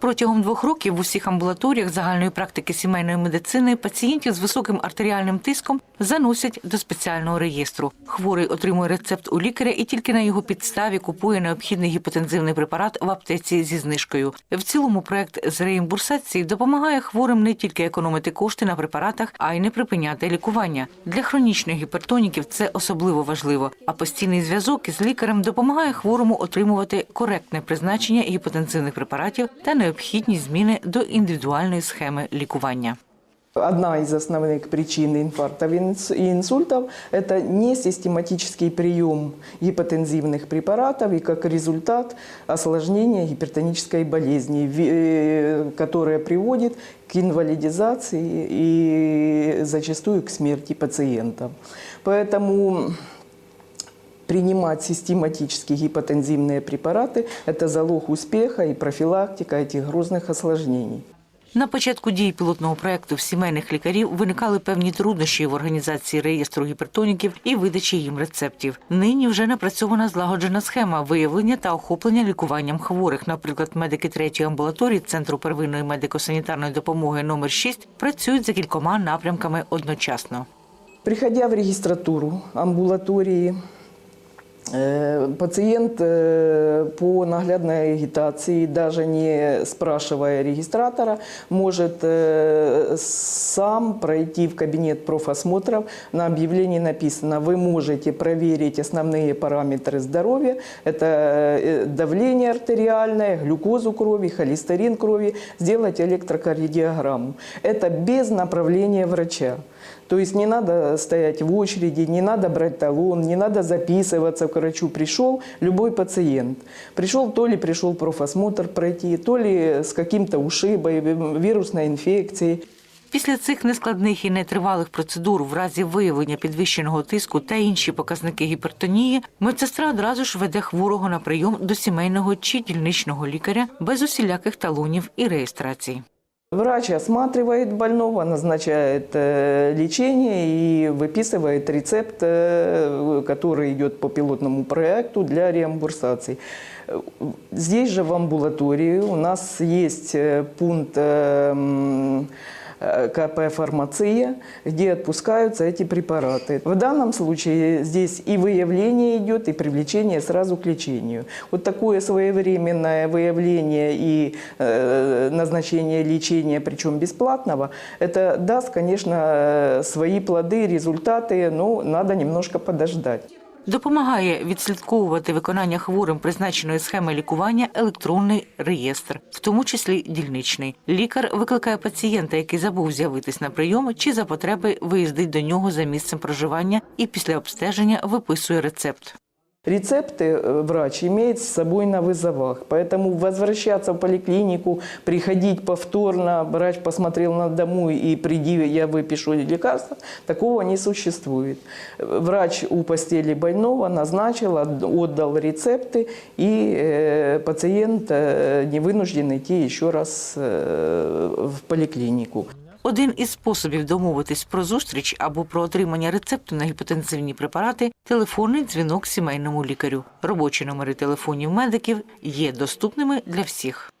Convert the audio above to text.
Протягом двох років в усіх амбулаторіях загальної практики сімейної медицини пацієнтів з високим артеріальним тиском заносять до спеціального реєстру. Хворий отримує рецепт у лікаря і тільки на його підставі купує необхідний гіпотензивний препарат в аптеці зі знижкою. В цілому проект з реімбурсації допомагає хворим не тільки економити кошти на препаратах, а й не припиняти лікування. Для хронічних гіпертоніків це особливо важливо. А постійний зв'язок із лікарем допомагає хворому отримувати коректне призначення гіпотензивних препаратів та необхідні зміни до індивідуальної схеми лікування. Одна из основных причин инфарктов и инс- и инсультов – это несистематический прием гипотензивных препаратов и как результат осложнения гипертонической болезни, ви- э, которая приводит к инвалидизации и зачастую к смерти пациентов. Поэтому принимать систематически гипотензивные препараты – это залог успеха и профилактика этих грозных осложнений. На початку дії пілотного проекту в сімейних лікарів виникали певні труднощі в організації реєстру гіпертоніків і видачі їм рецептів. Нині вже напрацьована злагоджена схема виявлення та охоплення лікуванням хворих. Наприклад, медики третьої амбулаторії Центру первинної медико-санітарної допомоги номер 6 працюють за кількома напрямками одночасно. Приходя в регистратуру амбулатории, э, пациент э, по наглядной агитации, даже не спрашивая регистратора, может э, сам пройти в кабинет профосмотров. На объявлении написано, вы можете проверить основные параметры здоровья. Это э, давление артериальное, глюкозу крови, холестерин крови, сделать электрокардиограмму. Это без направления врача. То есть не надо стоять в очереди, не надо брать талон, не надо записываться к врачу. Пришел любой пациент. Пришел, то ли пришел профосмотр пройти, то ли с каким-то ушибой, вирусной инфекцией. Після цих нескладних і нетривалих процедур в разі виявлення підвищеного тиску та інші показники гіпертонії, медсестра одразу ж веде хворого на прийом до сімейного чи дільничного лікаря без усіляких талонів і реєстрацій. Врач осматривает больного, назначает э, лечение и выписывает рецепт, э, который идет по пилотному проекту для реимбурсации. Э, Здесь же в амбулатории у нас есть э, пункт э, м, э, КП «Фармация», где отпускаются эти препараты. В данном случае здесь и выявление идет, и привлечение сразу к лечению. Вот такое своевременное выявление и э, назначение лечения, причем бесплатного, это даст, конечно, э, свои плоды, результаты, но надо немножко подождать. Допомагає відслідковувати виконання хворим призначеної схеми лікування електронний реєстр, в тому числі дільничний. Лікар викликає пацієнта, який забув з'явитись на прийом, чи за потреби виїздить до нього за місцем проживання і після обстеження виписує рецепт. Рецепты э, врач имеет с собой на вызовах, поэтому возвращаться в поликлинику, приходить повторно, врач посмотрел на дому и приди, я выпишу лекарство, такого не существует. Э, Врач у постели больного назначил, от- отдал рецепты, и э, пациент э, не вынужден идти еще раз э, в поликлинику. Один із способів домовитись про зустріч або про отримання рецепту на гіпотензивні препарати телефонний дзвінок сімейному лікарю. Робочі номери телефонів медиків є доступними для всіх.